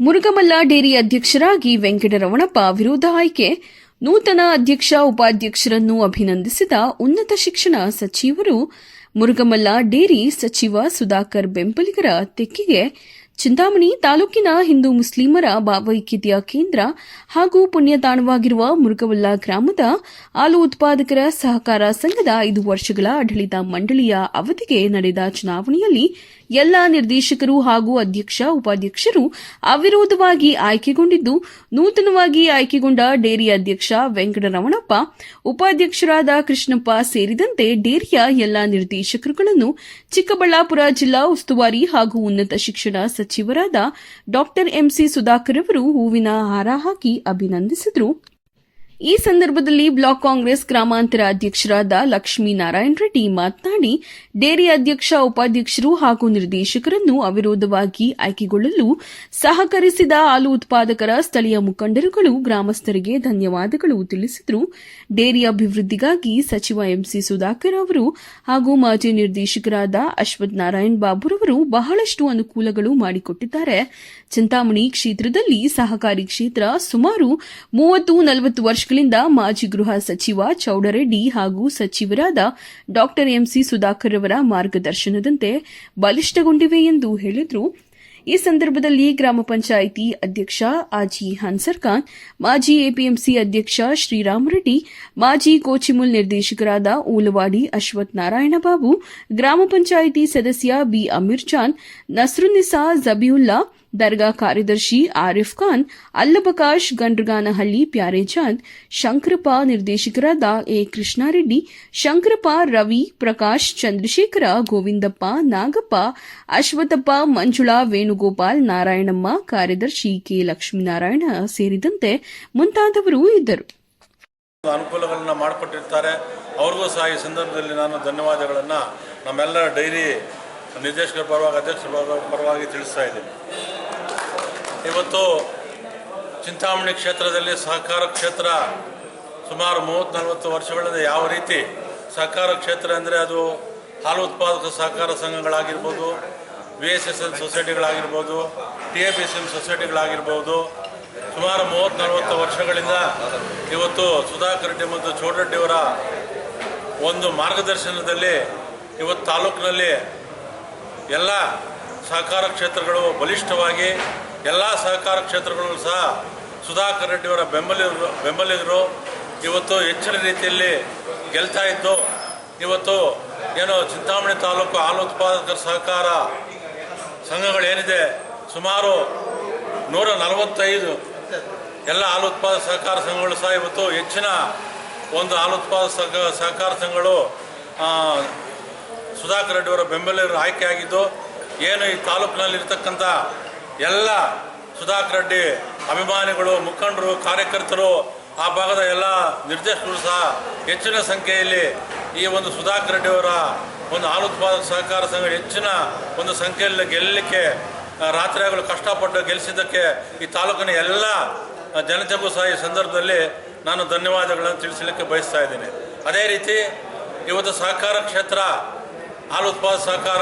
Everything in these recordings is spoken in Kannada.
ಮುರುಗಮಲ್ಲ ಡೇರಿ ಅಧ್ಯಕ್ಷರಾಗಿ ವೆಂಕಟರಮಣಪ್ಪ ವಿರೋಧ ಆಯ್ಕೆ. ನೂತನ ಅಧ್ಯಕ್ಷ, ಉಪಾಧ್ಯಕ್ಷರನ್ನು ಅಭಿನಂದಿಸಿದ ಉನ್ನತ ಶಿಕ್ಷಣ ಸಚಿವರು ಮುರುಗಮಲ್ಲ ಡೇರಿ ಸಚಿವ ಸುಧಾಕರ್ ಬೆಂಬಲಿಗರ ತೆಕ್ಕಿಗೆ ಚಿಂತಾಮಣಿ ತಾಲೂಕಿನ ಹಿಂದೂ ಮುಸ್ಲಿಮರ ಭಾವೈಕ್ಯತೆಯ ಕೇಂದ್ರ ಹಾಗೂ ಪುಣ್ಯತಾಣವಾಗಿರುವ ಮುರುಗವಲ್ಲ ಗ್ರಾಮದ ಹಾಲು ಉತ್ಪಾದಕರ ಸಹಕಾರ ಸಂಘದ ಐದು ವರ್ಷಗಳ ಆಡಳಿತ ಮಂಡಳಿಯ ಅವಧಿಗೆ ನಡೆದ ಚುನಾವಣೆಯಲ್ಲಿ ಎಲ್ಲ ನಿರ್ದೇಶಕರು ಹಾಗೂ ಅಧ್ಯಕ್ಷ, ಉಪಾಧ್ಯಕ್ಷರು ಅವಿರೋಧವಾಗಿ ಆಯ್ಕೆಗೊಂಡಿದ್ದು, ನೂತನವಾಗಿ ಆಯ್ಕೆಗೊಂಡ ಡೇರಿ ಅಧ್ಯಕ್ಷ ವೆಂಕಟರಮಣಪ್ಪ, ಉಪಾಧ್ಯಕ್ಷರಾದ ಕೃಷ್ಣಪ್ಪ ಸೇರಿದಂತೆ ಡೇರಿಯ ಎಲ್ಲ ನಿರ್ದೇಶಕರುಗಳನ್ನು ಚಿಕ್ಕಬಳ್ಳಾಪುರ ಜಿಲ್ಲಾ ಉಸ್ತುವಾರಿ ಹಾಗೂ ಉನ್ನತ ಶಿಕ್ಷಣ ಸಚಿವರಾದ ಡಾ ಎಂಸಿ ಸುಧಾಕರ್ ಅವರು ಹೂವಿನ ಹಾರ ಹಾಕಿ ಅಭಿನಂದಿಸಿದರು. ಈ ಸಂದರ್ಭದಲ್ಲಿ ಬ್ಲಾಕ್ ಕಾಂಗ್ರೆಸ್ ಗ್ರಾಮಾಂತರ ಅಧ್ಯಕ್ಷರಾದ ಲಕ್ಷ್ಮೀನಾರಾಯಣ ರೆಡ್ಡಿ ಮಾತನಾಡಿ, ಡೇರಿ ಅಧ್ಯಕ್ಷ, ಉಪಾಧ್ಯಕ್ಷರು ಹಾಗೂ ನಿರ್ದೇಶಕರನ್ನು ಅವಿರೋಧವಾಗಿ ಆಯ್ಕೆಗೊಳ್ಳಲು ಸಹಕರಿಸಿದ ಹಾಲು ಉತ್ಪಾದಕರ ಸ್ಥಳೀಯ ಮುಖಂಡರುಗಳು, ಗ್ರಾಮಸ್ಥರಿಗೆ ಧನ್ಯವಾದಗಳು ತಿಳಿಸಿದರು. ಡೇರಿ ಅಭಿವೃದ್ಧಿಗಾಗಿ ಸಚಿವ ಎಂಸಿ ಸುಧಾಕರ್ ಅವರು ಹಾಗೂ ಮಾಜಿ ನಿರ್ದೇಶಕರಾದ ಅಶ್ವಥ್ ನಾರಾಯಣ್ ಬಾಬುರವರು ಬಹಳಷ್ಟು ಅನುಕೂಲಗಳು ಮಾಡಿಕೊಟ್ಟಿದ್ದಾರೆ. ಚಿಂತಾಮಣಿ ಕ್ಷೇತ್ರದಲ್ಲಿ ಸಹಕಾರಿ ಕ್ಷೇತ್ರ ಸುಮಾರು ಮೂವತ್ತು ನಲವತ್ತು ವರ್ಷಗಳಿಂದ ಮಾಜಿ ಗೃಹ ಸಚಿವ ಚೌಡರೆಡ್ಡಿ ಹಾಗೂ ಸಚಿವರಾದ ಡಾಕ್ಟರ್ ಎಂಸಿ ಸುಧಾಕರ್ ಅವರ ಮಾರ್ಗದರ್ಶನದಂತೆ ಬಲಿಷ್ಠಗೊಂಡಿವೆ ಎಂದು ಹೇಳಿದರು. ಈ ಸಂದರ್ಭದಲ್ಲಿ ಗ್ರಾಮ ಪಂಚಾಯಿತಿ ಅಧ್ಯಕ್ಷ ಆಜಿ ಹನ್ಸರ್ ಖಾನ್, ಮಾಜಿ ಎಪಿಎಂಸಿ ಅಧ್ಯಕ್ಷ ಶ್ರೀರಾಮರೆಡ್ಡಿ ಮಾಜಿ ಕೋಚಿಮುಲ್ ನಿರ್ದೇಶಕರಾದ ಊಲವಾಡಿ ಅಶ್ವಥ್ ನಾರಾಯಣ ಬಾಬು, ಗ್ರಾಮ ಪಂಚಾಯಿತಿ ಸದಸ್ಯ ಬಿ ಅಮೀರ್ ಜಾನ್, ನಸ್ರುನ್ನಿಸಾ ಜಬಿಯುಲ್ಲಾ ದರ್ಗಾ ಕಾರ್ಯದರ್ಶಿ ಆರಿಫ್ ಖಾನ್, ಅಲ್ಲಬಕಾಶ್, ಗಂಡ್ರಗಾನಹಳ್ಳಿ ಪ್ಯಾರೇಚಾಂದ್ ಶಂಕರಪ್ಪ ನಿರ್ದೇಶಕರಾದ ಎ ಕೃಷ್ಣಾರೆಡ್ಡಿ, ಶಂಕರಪ್ಪ, ರವಿ, ಪ್ರಕಾಶ್, ಚಂದ್ರಶೇಖರ, ಗೋವಿಂದಪ್ಪ, ನಾಗಪ್ಪ ಅಶ್ವಥಪ್ಪ ಮಂಜುಳಾ, ವೇಣುಗೋಪಾಲ್, ನಾರಾಯಣಮ್ಮ, ಕಾರ್ಯದರ್ಶಿ ಕೆ ಲಕ್ಷ್ಮೀನಾರಾಯಣ ಸೇರಿದಂತೆ ಮುಂತಾದವರು ಇದ್ದರು. ಅನುಕೂಲಗಳನ್ನ ಮಾಡಿಕೊಟ್ಟಿರ್ತಾರೆ. ಅವ್ರಿಗೂ ಸಹ ಈ ಸಂದರ್ಭದಲ್ಲಿ ನಾನು ಧನ್ಯವಾದಗಳನ್ನು ನಮ್ಮೆಲ್ಲರ ಡೈರಿ ನಿರ್ದೇಶಕರ ಪರವಾಗಿ, ಅಧ್ಯಕ್ಷರ ಪರವಾಗಿ- ತಿಳಿಸ್ತಾ ಇದ್ದೀನಿ. ಇವತ್ತು ಚಿಂತಾಮಣಿ ಕ್ಷೇತ್ರದಲ್ಲಿ ಸಹಕಾರ ಕ್ಷೇತ್ರ ಸುಮಾರು ಮೂವತ್ತು ನಲವತ್ತು ವರ್ಷಗಳಿಂದ ಯಾವ ರೀತಿ ಸಹಕಾರ ಕ್ಷೇತ್ರ ಅಂದರೆ ಅದು ಹಾಲು ಉತ್ಪಾದಕ ಸಹಕಾರ ಸಂಘಗಳಾಗಿರ್ಬೋದು V S S L ಸೊಸೈಟಿಗಳಾಗಿರ್ಬೋದು T A P S M ಸೊಸೈಟಿಗಳಾಗಿರ್ಬೋದು, ಸುಮಾರು ಮೂವತ್ತು ನಲವತ್ತು ವರ್ಷಗಳಿಂದ ಇವತ್ತು ಸುಧಾಕರ್ ರೆಡ್ಡಿ ಮತ್ತು ಚೋಡರೆಡ್ಡಿಯವರ ಒಂದು ಮಾರ್ಗದರ್ಶನದಲ್ಲಿ ಇವತ್ತು ತಾಲೂಕಿನಲ್ಲಿ ಎಲ್ಲ ಸಹಕಾರ ಕ್ಷೇತ್ರಗಳು ಬಲಿಷ್ಠವಾಗಿ ಎಲ್ಲ ಸಹಕಾರ ಕ್ಷೇತ್ರಗಳು ಸಹ ಸುಧಾಕರ್ ರೆಡ್ಡಿಯವರ ಬೆಂಬಲಿಗರು ಬೆಂಬಲಿಗರು ಇವತ್ತು ಹೆಚ್ಚಿನ ರೀತಿಯಲ್ಲಿ ಗೆಲ್ತಾ ಇದ್ದು, ಇವತ್ತು ಏನು ಚಿಂತಾಮಣಿ ತಾಲೂಕು ಹಾಲು ಉತ್ಪಾದಕರ ಸಹಕಾರ ಸಂಘಗಳೇನಿದೆ, ಸುಮಾರು ನೂರ ನಲವತ್ತೈದು ಎಲ್ಲ ಹಾಲು ಉತ್ಪಾದಕ ಸಹಕಾರ ಸಂಘಗಳು ಸಹ ಇವತ್ತು ಹೆಚ್ಚಿನ ಒಂದು ಹಾಲು ಉತ್ಪಾದಕ ಸಹಕ ಸಹಕಾರ ಸಂಘಗಳು ಸುಧಾಕರ್ ರೆಡ್ಡಿಯವರ ಬೆಂಬಲಿಗರು ಆಯ್ಕೆಯಾಗಿದ್ದು, ಏನು ಈ ತಾಲೂಕಿನಲ್ಲಿರ್ತಕ್ಕಂಥ ಎಲ್ಲ ಸುಧಾಕರ್ ರೆಡ್ಡಿ ಅಭಿಮಾನಿಗಳು ಮುಖಂಡರು ಕಾರ್ಯಕರ್ತರು ಆ ಭಾಗದ ಎಲ್ಲ ನಿರ್ದೇಶಕರು ಸಹ ಹೆಚ್ಚಿನ ಸಂಖ್ಯೆಯಲ್ಲಿ ಈ ಒಂದು ಸುಧಾಕರ್ ರೆಡ್ಡಿಯವರ ಒಂದು ಹಾಲು ಉತ್ಪಾದಕ ಸಹಕಾರ ಸಂಘ ಹೆಚ್ಚಿನ ಒಂದು ಸಂಖ್ಯೆಯಲ್ಲಿ ಗೆಲ್ಲಲಿಕ್ಕೆ ಆ, ರಾತ್ರಿ ಹಗಲು ಕಷ್ಟಪಟ್ಟು ಗೆಲ್ಲಿಸಿದ್ದಕ್ಕೆ ಈ ತಾಲೂಕಿನ ಎಲ್ಲ ಜನತೆಗೂ ಸಹ ಈ ಸಂದರ್ಭದಲ್ಲಿ ನಾನು ಧನ್ಯವಾದಗಳನ್ನು ತಿಳಿಸಲಿಕ್ಕೆ ಬಯಸ್ತಾ ಇದ್ದೀನಿ. ಅದೇ ರೀತಿ ಇವತ್ತು ಸಹಕಾರ ಕ್ಷೇತ್ರ ಹಾಲು ಉತ್ಪಾದಕ ಸಹಕಾರ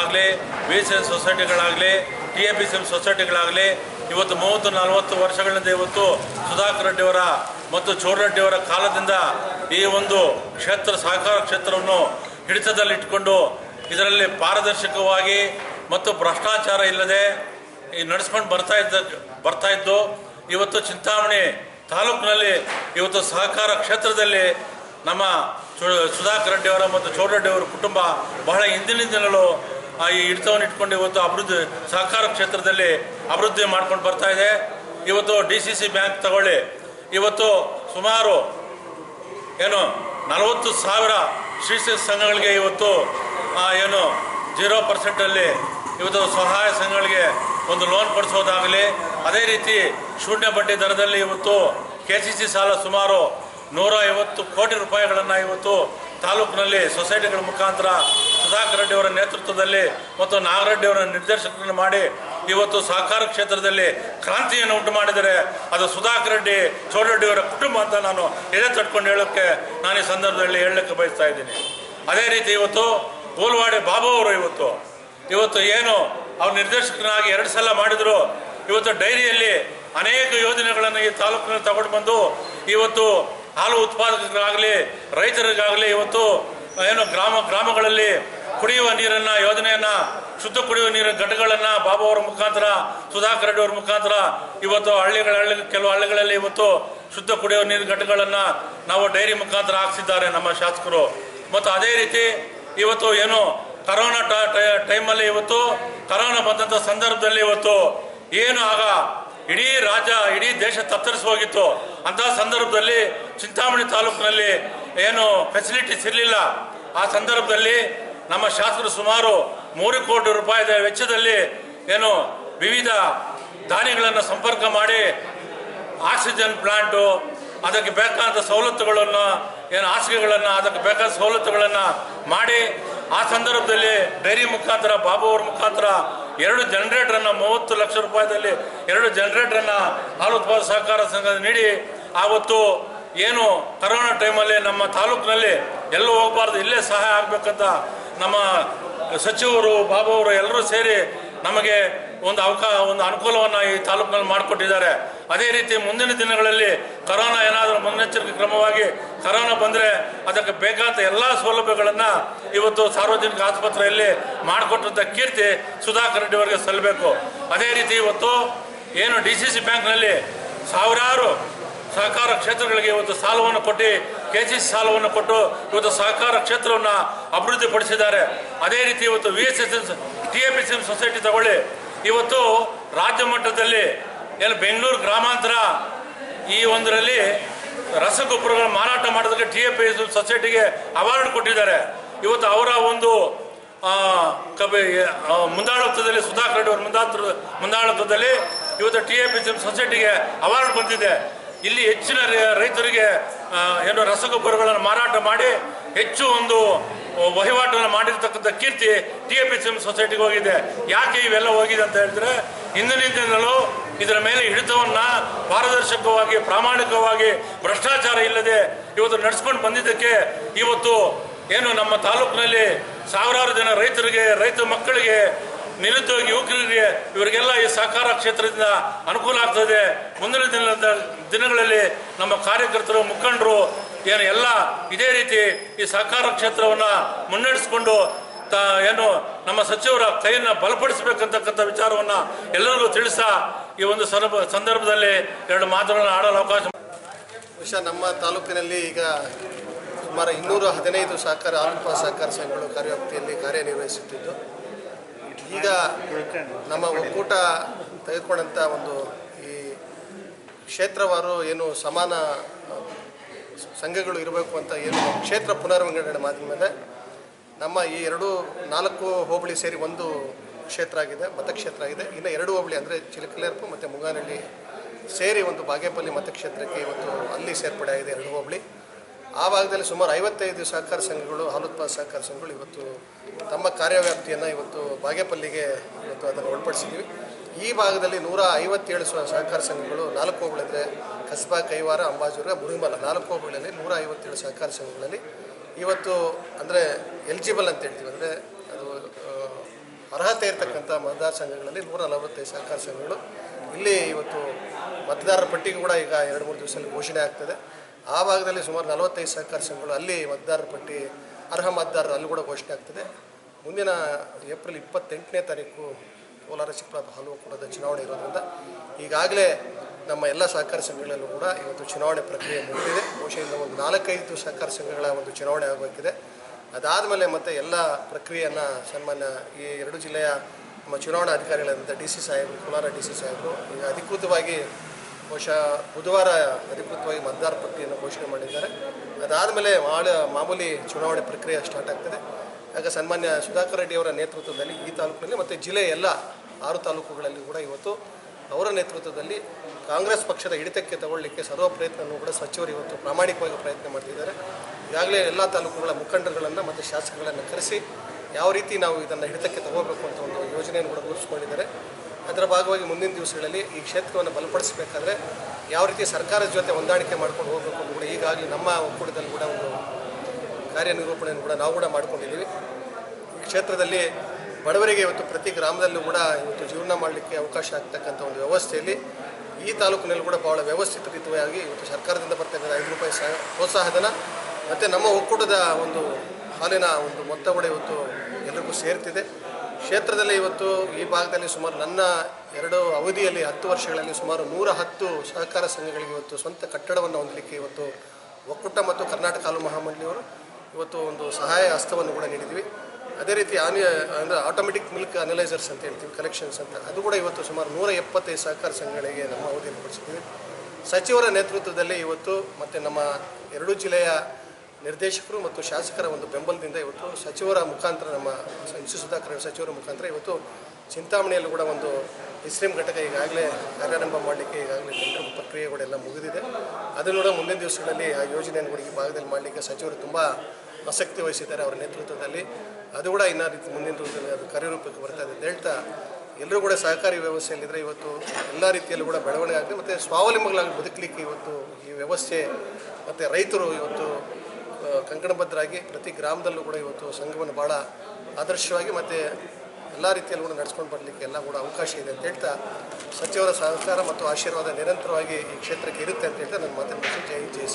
ಆಗಲಿ B ಸೊಸೈಟಿಗಳಾಗಲಿ T A P C M ಸೊಸೈಟಿಗಳಾಗಲಿ, ಇವತ್ತು ಮೂವತ್ತು, ನಲವತ್ತು ವರ್ಷಗಳಿಂದ ಇವತ್ತು ಸುಧಾಕರ್ ರೆಡ್ಡಿಯವರ ಮತ್ತು ಚೋಡರೆಡ್ಡಿಯವರ ಕಾಲದಿಂದ ಈ ಒಂದು ಕ್ಷೇತ್ರ, ಸಹಕಾರ ಕ್ಷೇತ್ರವನ್ನು ಹಿಡಿತದಲ್ಲಿಟ್ಟುಕೊಂಡು ಇದರಲ್ಲಿ ಪಾರದರ್ಶಕವಾಗಿ ಮತ್ತು ಭ್ರಷ್ಟಾಚಾರ ಇಲ್ಲದೆ ಈ ನಡೆಸ್ಕೊಂಡು ಬರ್ತಾ ಇದ್ದ, ಬರ್ತಾ ಇದ್ದು, ಇವತ್ತು ಚಿಂತಾಮಣಿ ತಾಲೂಕಿನಲ್ಲಿ ಇವತ್ತು ಸಹಕಾರ ಕ್ಷೇತ್ರದಲ್ಲಿ ನಮ್ಮ ಸುಧಾಕರ್ ರೆಡ್ಡಿಯವರ ಮತ್ತು ಚೋಡರೆಡ್ಡಿಯವರ ಕುಟುಂಬ ಬಹಳ ಹಿಂದಿನಿಂದಲೂ ಆ ಈ ಹಿಡಿತವನ್ನು ಇಟ್ಕೊಂಡು ಇವತ್ತು ಅಭಿವೃದ್ಧಿ ಸಹಕಾರ ಕ್ಷೇತ್ರದಲ್ಲಿ ಅಭಿವೃದ್ಧಿ ಮಾಡ್ಕೊಂಡು ಬರ್ತಾ ಇದೆ. ಇವತ್ತು ಡಿ ಸಿ ಸಿ ಬ್ಯಾಂಕ್ ತಗೊಳ್ಳಿ. ಇವತ್ತು ಸುಮಾರು ಏನು ನಲವತ್ತು ಸಾವಿರ ಶ್ರೀ ಸಂಘಗಳಿಗೆ ಇವತ್ತು ಏನು ಜೀರೋ ಪರ್ಸೆಂಟಲ್ಲಿ ಇವತ್ತು ಸಹಾಯ ಸಂಘಗಳಿಗೆ ಒಂದು ಲೋನ್ ಕೊಡಿಸೋದಾಗಲಿ, ಅದೇ ರೀತಿ ಶೂನ್ಯ ಬಡ್ಡಿ ದರದಲ್ಲಿ ಇವತ್ತು ಕೆ ಸಿ ಸಿ ಸಾಲ ಸುಮಾರು ನೂರ ಐವತ್ತು ಕೋಟಿ ರೂಪಾಯಿಗಳನ್ನು ಇವತ್ತು ತಾಲೂಕಿನಲ್ಲಿ ಸೊಸೈಟಿಗಳ ಮುಖಾಂತರ ಸುಧಾಕರ್ ರೆಡ್ಡಿ ಅವರ ನೇತೃತ್ವದಲ್ಲಿ ಮತ್ತು ನಾಗರೆಡ್ಡಿ ಅವರ ನಿರ್ದೇಶಕರನ್ನು ಮಾಡಿ ಇವತ್ತು ಸಹಕಾರ ಕ್ಷೇತ್ರದಲ್ಲಿ ಕ್ರಾಂತಿಯನ್ನು ಉಂಟು ಮಾಡಿದರೆ ಅದು ಸುಧಾಕರ್ ರೆಡ್ಡಿ ಚೋಡರೆಡ್ಡಿ ಅವರ ಕುಟುಂಬ ಅಂತ ನಾನು ಎದೆ ತಟ್ಕೊಂಡು ಹೇಳೋಕ್ಕೆ ನಾನು ಈ ಸಂದರ್ಭದಲ್ಲಿ ಹೇಳಲಿಕ್ಕೆ ಬಯಸ್ತಾ ಇದ್ದೀನಿ. ಅದೇ ರೀತಿ ಇವತ್ತು ಗೋಲ್ವಾಡೆ ಬಾಬು ಅವರು ಇವತ್ತು ಇವತ್ತು ಏನು ಅವ್ರ ನಿರ್ದೇಶಕನಾಗಿ ಎರಡು ಸಲ ಮಾಡಿದ್ರು. ಇವತ್ತು ಡೈರಿಯಲ್ಲಿ ಅನೇಕ ಯೋಜನೆಗಳನ್ನು ಈ ತಾಲೂಕಿನಲ್ಲಿ ತಗೊಂಡು ಬಂದು ಇವತ್ತು ಹಾಲು ಉತ್ಪಾದಕರಿಗಾಗಲಿ, ರೈತರಿಗಾಗಲಿ ಇವತ್ತು ಏನು ಗ್ರಾಮ, ಗ್ರಾಮಗಳಲ್ಲಿ ಕುಡಿಯುವ ನೀರನ್ನ, ಯೋಜನೆಯನ್ನು, ಶುದ್ಧ ಕುಡಿಯುವ ನೀರಿನ ಘಟಗಳನ್ನು ಬಾಬು ಅವರ ಮುಖಾಂತರ, ಸುಧಾಕರ್ ರೆಡ್ಡಿ ಅವರ ಮುಖಾಂತರ ಇವತ್ತು ಹಳ್ಳಿಗಳ ಹಳ್ಳಿ, ಕೆಲವು ಹಳ್ಳಿಗಳಲ್ಲಿ ಇವತ್ತು ಶುದ್ಧ ಕುಡಿಯುವ ನೀರಿನ ಘಟಗಳನ್ನು ನಾವು ಡೈರಿ ಮುಖಾಂತರ ಹಾಕ್ಸಿದ್ದಾರೆ ನಮ್ಮ ಶಾಸಕರು. ಮತ್ತು ಅದೇ ರೀತಿ ಇವತ್ತು ಏನು ಕರೋನಾ ಟೈಮಲ್ಲಿ ಇವತ್ತು ಕರೋನಾ ಬಂದಂಥ ಸಂದರ್ಭದಲ್ಲಿ ಇವತ್ತು ಏನು ಆಗ ಇಡೀ ರಾಜ್ಯ, ಇಡೀ ದೇಶ ತತ್ತರಿಸಿ ಹೋಗಿತ್ತು. ಅಂತಹ ಸಂದರ್ಭದಲ್ಲಿ ಚಿಂತಾಮಣಿ ತಾಲೂಕಿನಲ್ಲಿ ಏನು ಫೆಸಿಲಿಟೀಸ್ ಇರಲಿಲ್ಲ. ಆ ಸಂದರ್ಭದಲ್ಲಿ ನಮ್ಮ ಶಾಸಕರು ಸುಮಾರು ಮೂರು ಕೋಟಿ ರೂಪಾಯಿದ ವೆಚ್ಚದಲ್ಲಿ ಏನು ವಿವಿಧ ದಾನಿಗಳನ್ನು ಸಂಪರ್ಕ ಮಾಡಿ ಆಕ್ಸಿಜನ್ ಪ್ಲಾಂಟು, ಅದಕ್ಕೆ ಬೇಕಾದ ಸವಲತ್ತುಗಳನ್ನು, ಏನು ಹಾಸಿಗೆಗಳನ್ನು, ಅದಕ್ಕೆ ಬೇಕಾದ ಸವಲತ್ತುಗಳನ್ನು ಮಾಡಿ ಆ ಸಂದರ್ಭದಲ್ಲಿ ಡೈರಿ ಮುಖಾಂತರ, ಬಾಬು ಅವ್ರ ಮುಖಾಂತರ ಎರಡು ಜನರೇಟರನ್ನು ಮೂವತ್ತು ಲಕ್ಷ ರೂಪಾಯಿದಲ್ಲಿ ಎರಡು ಜನರೇಟರನ್ನು ಹಾಲು ಉತ್ಪಾದಕ ಸಹಕಾರ ಸಂಘ ನೀಡಿ ಆವತ್ತು ಏನು ಕರೋನಾ ಟೈಮಲ್ಲಿ ನಮ್ಮ ತಾಲೂಕಿನಲ್ಲಿ ಎಲ್ಲೂ ಹೋಗಬಾರ್ದು, ಇಲ್ಲೇ ಸಹಾಯ ಆಗಬೇಕಂತ ನಮ್ಮ ಸಚಿವರು ಬಾಬು ಅವರು ಎಲ್ಲರೂ ಸೇರಿ ನಮಗೆ ಒಂದು ಅವಕಾ, ಒಂದು ಅನುಕೂಲವನ್ನು ಈ ತಾಲೂಕಿನಲ್ಲಿ ಮಾಡಿಕೊಟ್ಟಿದ್ದಾರೆ. ಅದೇ ರೀತಿ ಮುಂದಿನ ದಿನಗಳಲ್ಲಿ ಕರೋನಾ ಏನಾದರೂ ಮುನ್ನೆಚ್ಚರಿಕೆ ಕ್ರಮವಾಗಿ ಕರೋನಾ ಬಂದರೆ ಅದಕ್ಕೆ ಬೇಕಾದ ಎಲ್ಲ ಸೌಲಭ್ಯಗಳನ್ನು ಇವತ್ತು ಸಾರ್ವಜನಿಕ ಆಸ್ಪತ್ರೆಯಲ್ಲಿ ಮಾಡಿಕೊಟ್ಟಂಥ ಕೀರ್ತಿ ಸುಧಾಕರ್ ರೆಡ್ಡಿ ಅವರಿಗೆ ಸಲ್ಲಬೇಕು. ಅದೇ ರೀತಿ ಇವತ್ತು ಏನು ಡಿ ಸಿ ಸಿ ಬ್ಯಾಂಕ್ನಲ್ಲಿ ಸಾವಿರಾರು ಸಹಕಾರ ಕ್ಷೇತ್ರಗಳಿಗೆ ಇವತ್ತು ಸಾಲವನ್ನು ಕೊಟ್ಟು ಕೆ ಸಿ ಸಿ ಸಾಲವನ್ನು ಕೊಟ್ಟು ಇವತ್ತು ಸಹಕಾರ ಕ್ಷೇತ್ರವನ್ನು ಅಭಿವೃದ್ಧಿಪಡಿಸಿದ್ದಾರೆ. ಅದೇ ರೀತಿ ಇವತ್ತು V S S T A P C society ತಗೊಳ್ಳಿ. ಇವತ್ತು ರಾಜ್ಯ ಮಟ್ಟದಲ್ಲಿ, ಏನು ಬೆಂಗಳೂರು ಗ್ರಾಮಾಂತರ ಈ ಒಂದರಲ್ಲಿ ರಸಗೊಬ್ಬರಗಳ ಮಾರಾಟ ಮಾಡೋದಕ್ಕೆ ಟಿ ಎ ಪಿ ಸೊಸೈಟಿಗೆ ಅವಾರ್ಡ್ ಕೊಟ್ಟಿದ್ದಾರೆ. ಇವತ್ತು ಅವರ ಒಂದು ಕಬ ಮುಂದಾಳತ್ವದಲ್ಲಿ ಸುಧಾಕರ್ ರೆಡ್ಡಿ ಅವರ ಮುಂದಾಳ ಮುಂದಾಳತ್ವದಲ್ಲಿ ಇವತ್ತು ಟಿ ಎ ಪಿ ಸೊಸೈಟಿಗೆ ಅವಾರ್ಡ್ ಬಂದಿದೆ. ಇಲ್ಲಿ ಹೆಚ್ಚಿನ ರೈತರಿಗೆ ಏನು ರಸಗೊಬ್ಬರಗಳನ್ನು ಮಾರಾಟ ಮಾಡಿ ಹೆಚ್ಚು ಒಂದು ವಹಿವಾಟನ್ನು ಮಾಡಿರ್ತಕ್ಕಂಥ ಕೀರ್ತಿ ಟಿ ಎ ಪಿ ಸೊಸೈಟಿಗೆ ಹೋಗಿದೆ. ಯಾಕೆ ಇವೆಲ್ಲ ಹೋಗಿದೆ ಅಂತ ಹೇಳಿದ್ರೆ ಹಿಂದಿನಿಂದಲೂ ಇದರ ಮೇಲೆ ಹಿಡಿತವನ್ನು ಪಾರದರ್ಶಕವಾಗಿ, ಪ್ರಾಮಾಣಿಕವಾಗಿ, ಭ್ರಷ್ಟಾಚಾರ ಇಲ್ಲದೆ ಇವತ್ತು ನಡೆಸ್ಕೊಂಡು ಬಂದಿದ್ದಕ್ಕೆ ಇವತ್ತು ಏನು ನಮ್ಮ ತಾಲೂಕಿನಲ್ಲಿ ಸಾವಿರಾರು ಜನ ರೈತರಿಗೆ, ರೈತ ಮಕ್ಕಳಿಗೆ ನಿರುದ್ಯೋಗಿ ಯುವಕರಿಗೆ ಇವರಿಗೆಲ್ಲ ಈ ಸಹಕಾರ ಕ್ಷೇತ್ರದಿಂದ ಅನುಕೂಲ ಆಗ್ತದೆ. ಮುಂದಿನ ದಿನದ ದಿನಗಳಲ್ಲಿ ನಮ್ಮ ಕಾರ್ಯಕರ್ತರು, ಮುಖಂಡರು ಏನು ಎಲ್ಲ ಇದೇ ರೀತಿ ಈ ಸಹಕಾರ ಕ್ಷೇತ್ರವನ್ನು ಮುನ್ನಡೆಸಿಕೊಂಡು ತ ಏನು ನಮ್ಮ ಸಚಿವರ ಕೈಯನ್ನು ಬಲಪಡಿಸಬೇಕಂತಕ್ಕಂಥ ವಿಚಾರವನ್ನು ಎಲ್ಲರಿಗೂ ತಿಳಿಸ ಈ ಒಂದು ಸಂದರ್ಭ, ಸಂದರ್ಭದಲ್ಲಿ ಎರಡು ಮಾತುಗಳನ್ನು ಆಡಲು ಅವಕಾಶ ಬಹುಶಃ ನಮ್ಮ ತಾಲೂಕಿನಲ್ಲಿ ಈಗ ಸುಮಾರು ಇನ್ನೂರ ಹದಿನೈದು ಸಹಕಾರ ಆಲ್ಪ ಸಹಕಾರ ಸಂಘಗಳು ಕಾರ್ಯವ್ಯಾಪ್ತಿಯಲ್ಲಿ ಕಾರ್ಯನಿರ್ವಹಿಸುತ್ತಿದ್ದು. ಈಗ ನಮ್ಮ ಒಕ್ಕೂಟ ತೆಗೆದುಕೊಂಡಂಥ ಒಂದು ಈ ಕ್ಷೇತ್ರವಾರು ಏನು ಸಮಾನ ಸಂಘಗಳು ಇರಬೇಕು ಅಂತ ಏನು ಕ್ಷೇತ್ರ ಪುನರ್ವಿಂಗಡಣೆ ಮಾಡಿದ ಮೇಲೆ ನಮ್ಮ ಈ ಎರಡು ನಾಲ್ಕು ಹೋಬಳಿ ಸೇರಿ ಒಂದು ಕ್ಷೇತ್ರ ಆಗಿದೆ, ಮತಕ್ಷೇತ್ರ ಆಗಿದೆ. ಇನ್ನು ಎರಡು ಹೋಬಳಿ ಅಂದರೆ ಚಿಲಕಲೇರ್ಪು ಮತ್ತು ಮುಂಗಾನಳ್ಳಿ ಸೇರಿ ಒಂದು ಬಾಗೇಪಲ್ಲಿ ಮತಕ್ಷೇತ್ರಕ್ಕೆ ಇವತ್ತು ಅಲ್ಲಿ ಸೇರ್ಪಡೆ ಆಗಿದೆ ಎರಡು ಹೋಬಳಿ. ಆ ಭಾಗದಲ್ಲಿ ಸುಮಾರು ಐವತ್ತೈದು ಸಹಕಾರ ಸಂಘಗಳು, ಹಾಲುತ್ಪಾದ ಸಹಕಾರ ಸಂಘಗಳು ಇವತ್ತು ತಮ್ಮ ಕಾರ್ಯವ್ಯಾಪ್ತಿಯನ್ನು ಇವತ್ತು ಬಾಗೇಪಲ್ಲಿಗೆ ಇವತ್ತು ಅದನ್ನು ಒಳಪಡಿಸಿದ್ದೀವಿ. ಈ ಭಾಗದಲ್ಲಿ ನೂರ ಐವತ್ತೇಳು ಸಹಕಾರ ಸಂಘಗಳು, ನಾಲ್ಕು ಹೋಬಳಿದ್ರೆ ಕಸ್ಬಾ, ಕೈವಾರ, ಅಂಬಾಜೂರ ಮುರುಮಲ ನಾಲ್ಕು ಹೋಬಳಿಯಲ್ಲಿ ನೂರ ಐವತ್ತೇಳು ಸಹಕಾರ ಸಂಘಗಳಲ್ಲಿ ಇವತ್ತು ಅಂದರೆ ಎಲಿಜಿಬಲ್ ಅಂತ ಹೇಳ್ತೀವಿ. ಅಂದರೆ ಅದು ಅರ್ಹತೆ ಇರತಕ್ಕಂಥ ಮತದಾರ ಸಂಘಗಳಲ್ಲಿ ನೂರ ನಲವತ್ತೈದು ಸಹಕಾರ ಸಂಘಗಳು. ಇಲ್ಲಿ ಇವತ್ತು ಮತದಾರರ ಪಟ್ಟಿಗೆ ಕೂಡ ಈಗ ಎರಡು ಮೂರು ದಿವಸದಲ್ಲಿ ಘೋಷಣೆ ಆಗ್ತದೆ. ಆ ಭಾಗದಲ್ಲಿ ಸುಮಾರು ನಲವತ್ತೈದು ಸಹಕಾರ ಸಂಘಗಳು ಅಲ್ಲಿ ಮತದಾರರ ಪಟ್ಟಿ, ಅರ್ಹ ಮತದಾರರು ಅಲ್ಲಿ ಕೂಡ ಘೋಷಣೆ ಆಗ್ತದೆ. ಮುಂದಿನ ಏಪ್ರಿಲ್ ಇಪ್ಪತ್ತೆಂಟನೇ ತಾರೀಕು ಕೋಲಾರ ಚಿಕ್ಕಬಳ್ಳಾಪುರ ಹಾಲು ಕೂಡ ಚುನಾವಣೆ ಇರೋದ್ರಿಂದ ಈಗಾಗಲೇ ನಮ್ಮ ಎಲ್ಲ ಸಹಕಾರ ಸಂಘಗಳಲ್ಲೂ ಕೂಡ ಇವತ್ತು ಚುನಾವಣೆ ಪ್ರಕ್ರಿಯೆ ಮುಗಿದಿದೆ. ಬಹುಶಃ ಒಂದು ನಾಲ್ಕೈದು ಸಹಕಾರ ಸಂಘಗಳ ಒಂದು ಚುನಾವಣೆ ಆಗಬೇಕಿದೆ. ಅದಾದಮೇಲೆ ಮತ್ತೆ ಎಲ್ಲ ಪ್ರಕ್ರಿಯೆಯನ್ನು ಸನ್ಮಾನ್ಯ ಈ ಎರಡು ಜಿಲ್ಲೆಯ ನಮ್ಮ ಚುನಾವಣಾ ಅಧಿಕಾರಿಗಳಾದಂಥ ಡಿ ಸಿ ಸಾಹೇಬರು, ಕೋಲಾರ ಡಿ ಸಿ ಸಾಹೇಬರು ಈಗ ಅಧಿಕೃತವಾಗಿ ಬಹುಶಃ ಬುಧವಾರ ಅಧಿಕೃತವಾಗಿ ಮತದಾರ ಪಟ್ಟಿಯನ್ನು ಘೋಷಣೆ ಮಾಡಿದ್ದಾರೆ. ಅದಾದಮೇಲೆ ಮಾಳ ಮಾಮೂಲಿ ಚುನಾವಣೆ ಪ್ರಕ್ರಿಯೆ ಸ್ಟಾರ್ಟ್ ಆಗ್ತದೆ. ಆಗ ಸನ್ಮಾನ್ಯ ಸುಧಾಕರ್ ರೆಡ್ಡಿ ಅವರ ನೇತೃತ್ವದಲ್ಲಿ ಈ ತಾಲೂಕಿನಲ್ಲಿ ಮತ್ತು ಜಿಲ್ಲೆಯ ಎಲ್ಲ ಆರು ತಾಲೂಕುಗಳಲ್ಲಿ ಕೂಡ ಇವತ್ತು ಅವರ ನೇತೃತ್ವದಲ್ಲಿ ಕಾಂಗ್ರೆಸ್ ಪಕ್ಷದ ಹಿಡಿತಕ್ಕೆ ತಗೊಳ್ಳಿಕ್ಕೆ ಸರ್ವ ಪ್ರಯತ್ನವನ್ನು ಕೂಡ ಸಚಿವರು ಇವತ್ತು ಪ್ರಾಮಾಣಿಕವಾಗಿ ಪ್ರಯತ್ನ ಮಾಡ್ತಿದ್ದಾರೆ. ಈಗಾಗಲೇ ಎಲ್ಲ ತಾಲೂಕುಗಳ ಮುಖಂಡರುಗಳನ್ನು ಮತ್ತು ಶಾಸಕಗಳನ್ನು ಕರೆಸಿ ಯಾವ ರೀತಿ ನಾವು ಇದನ್ನು ಹಿಡಿತಕ್ಕೆ ತಗೋಬೇಕು ಅಂತ ಒಂದು ಯೋಜನೆಯನ್ನು ಕೂಡ ರೂಪಿಸ್ಕೊಂಡಿದ್ದಾರೆ. ಅದರ ಭಾಗವಾಗಿ ಮುಂದಿನ ದಿವಸಗಳಲ್ಲಿ ಈ ಕ್ಷೇತ್ರವನ್ನು ಬಲಪಡಿಸಬೇಕಾದ್ರೆ ಯಾವ ರೀತಿ ಸರ್ಕಾರದ ಜೊತೆ ಹೊಂದಾಣಿಕೆ ಮಾಡ್ಕೊಂಡು ಹೋಗಬೇಕು ಕೂಡ ಈಗಾಗಲೇ ನಮ್ಮ ಒಕ್ಕೂಟದಲ್ಲಿ ಕೂಡ ಒಂದು ಕಾರ್ಯನಿರೂಪಣೆಯನ್ನು ಕೂಡ ನಾವು ಕೂಡ ಮಾಡ್ಕೊಂಡಿದ್ದೀವಿ. ಈ ಕ್ಷೇತ್ರದಲ್ಲಿ ಬಡವರಿಗೆ ಇವತ್ತು ಪ್ರತಿ ಗ್ರಾಮದಲ್ಲೂ ಕೂಡ ಇವತ್ತು ಜೀವನ ಮಾಡಲಿಕ್ಕೆ ಅವಕಾಶ ಆಗ್ತಕ್ಕಂಥ ಒಂದು ವ್ಯವಸ್ಥೆಯಲ್ಲಿ ಈ ತಾಲೂಕಿನಲ್ಲಿ ಕೂಡ ಬಹಳ ವ್ಯವಸ್ಥಿತ ರೀತಿಯಾಗಿ ಇವತ್ತು ಸರ್ಕಾರದಿಂದ ಬರ್ತಕ್ಕಂಥ ಐದು ರೂಪಾಯಿ ಸಹ ಪ್ರೋತ್ಸಾಹಧನ ಮತ್ತು ನಮ್ಮ ಒಕ್ಕೂಟದ ಒಂದು ಹಾಲಿನ ಒಂದು ಮೊತ್ತ ಕೂಡ ಇವತ್ತು ಎಲ್ರಿಗೂ ಸೇರ್ತಿದೆ. ಕ್ಷೇತ್ರದಲ್ಲಿ ಇವತ್ತು ಈ ಭಾಗದಲ್ಲಿ ಸುಮಾರು ನನ್ನ ಎರಡು ಅವಧಿಯಲ್ಲಿ ಹತ್ತು ವರ್ಷಗಳಲ್ಲಿ ಸುಮಾರು ನೂರ ಹತ್ತು ಸಹಕಾರ ಸಂಘಗಳಿಗೆ ಇವತ್ತು ಸ್ವಂತ ಕಟ್ಟಡವನ್ನು ಹೊಂದಲಿಕ್ಕೆ ಇವತ್ತು ಒಕ್ಕೂಟ ಮತ್ತು ಕರ್ನಾಟಕ ಹಾಲು ಮಹಾಮಂಡಳಿಯವರು ಇವತ್ತು ಒಂದು ಸಹಾಯ ಹಸ್ತವನ್ನು ಕೂಡ ನೀಡಿದ್ವಿ. ಅದೇ ರೀತಿ ಆನಿ ಅಂದರೆ ಆಟೋಮೆಟಿಕ್ ಮಿಲ್ಕ್ ಅನಲೈಸರ್ಸ್ ಅಂತ ಹೇಳ್ತೀವಿ ಕಲೆಕ್ಷನ್ಸ್ ಅಂತ. ಅದು ಕೂಡ ಇವತ್ತು ಸುಮಾರು ನೂರ ಎಪ್ಪತ್ತೈದು ಸಹಕಾರ ಸಂಘಗಳಿಗೆ ನಮ್ಮ ಅವಧಿಯನ್ನು ಕೊಡಿಸಿದ್ದೀವಿ. ಸಚಿವರ ನೇತೃತ್ವದಲ್ಲಿ ಇವತ್ತು ಮತ್ತು ನಮ್ಮ ಎರಡೂ ಜಿಲ್ಲೆಯ ನಿರ್ದೇಶಕರು ಮತ್ತು ಶಾಸಕರ ಒಂದು ಬೆಂಬಲದಿಂದ ಇವತ್ತು ಸಚಿವರ ಮುಖಾಂತರ ನಮ್ಮ ಸಿ ಸುಧಾಕರ್ ಸಚಿವರ ಮುಖಾಂತರ ಇವತ್ತು ಚಿಂತಾಮಣಿಯಲ್ಲೂ ಕೂಡ ಒಂದು ಇಸ್ಲಿಂ ಘಟಕ ಈಗಾಗಲೇ ಕಾರ್ಯಾರಂಭ ಮಾಡಲಿಕ್ಕೆ ಈಗಾಗಲೇ ಟೆಂಡರ್ ಪ್ರಕ್ರಿಯೆಗಳೆಲ್ಲ ಮುಗಿದಿದೆ. ಅದನ್ನು ಕೂಡ ಮುಂದಿನ ದಿವಸಗಳಲ್ಲಿ ಆ ಯೋಜನೆಯನ್ನು ಕೂಡ ಈ ಭಾಗದಲ್ಲಿ ಮಾಡಲಿಕ್ಕೆ ಸಚಿವರು ತುಂಬ ಆಸಕ್ತಿ ವಹಿಸಿದ್ದಾರೆ ಅವರ ನೇತೃತ್ವದಲ್ಲಿ. ಅದು ಕೂಡ ಇನ್ನೂ ರೀತಿ ಮುಂದಿನ ದಿವಸದಲ್ಲಿ ಅದು ಕಾರ್ಯರೂಪಕ್ಕೆ ಬರ್ತಾ ಇದೆ. ಹೇಳ್ತಾ ಎಲ್ಲರೂ ಕೂಡ ಸಹಕಾರಿ ವ್ಯವಸ್ಥೆಯಲ್ಲಿದ್ದರೆ ಇವತ್ತು ಎಲ್ಲ ರೀತಿಯಲ್ಲೂ ಕೂಡ ಬೆಳವಣಿಗೆ ಆಗಿದೆ ಮತ್ತು ಸ್ವಾವಲಂಬಿಗಳಾಗಿ ಬದುಕಲಿಕ್ಕೆ ಇವತ್ತು ಈ ವ್ಯವಸ್ಥೆ ಮತ್ತು ರೈತರು ಇವತ್ತು ಕಂಕಣಬದ್ಧರಾಗಿ ಪ್ರತಿ ಗ್ರಾಮದಲ್ಲೂ ಕೂಡ ಇವತ್ತು ಸಂಘವನ್ನು ಭಾಳ ಆದರ್ಶವಾಗಿ ಮತ್ತು ಎಲ್ಲ ರೀತಿಯಲ್ಲೂ ಕೂಡ ನಡೆಸ್ಕೊಂಡು ಬರಲಿಕ್ಕೆ ಎಲ್ಲ ಕೂಡ ಅವಕಾಶ ಇದೆ ಅಂತ ಹೇಳ್ತಾ ಸಚಿವರ ಸಹಕಾರ ಮತ್ತು ಆಶೀರ್ವಾದ ನಿರಂತರವಾಗಿ ಈ ಕ್ಷೇತ್ರಕ್ಕೆ ಇರುತ್ತೆ ಅಂತ ಹೇಳ್ತಾ ನನ್ನ ಮಾತನ್ನು ಜೈ ಜೈ ಸ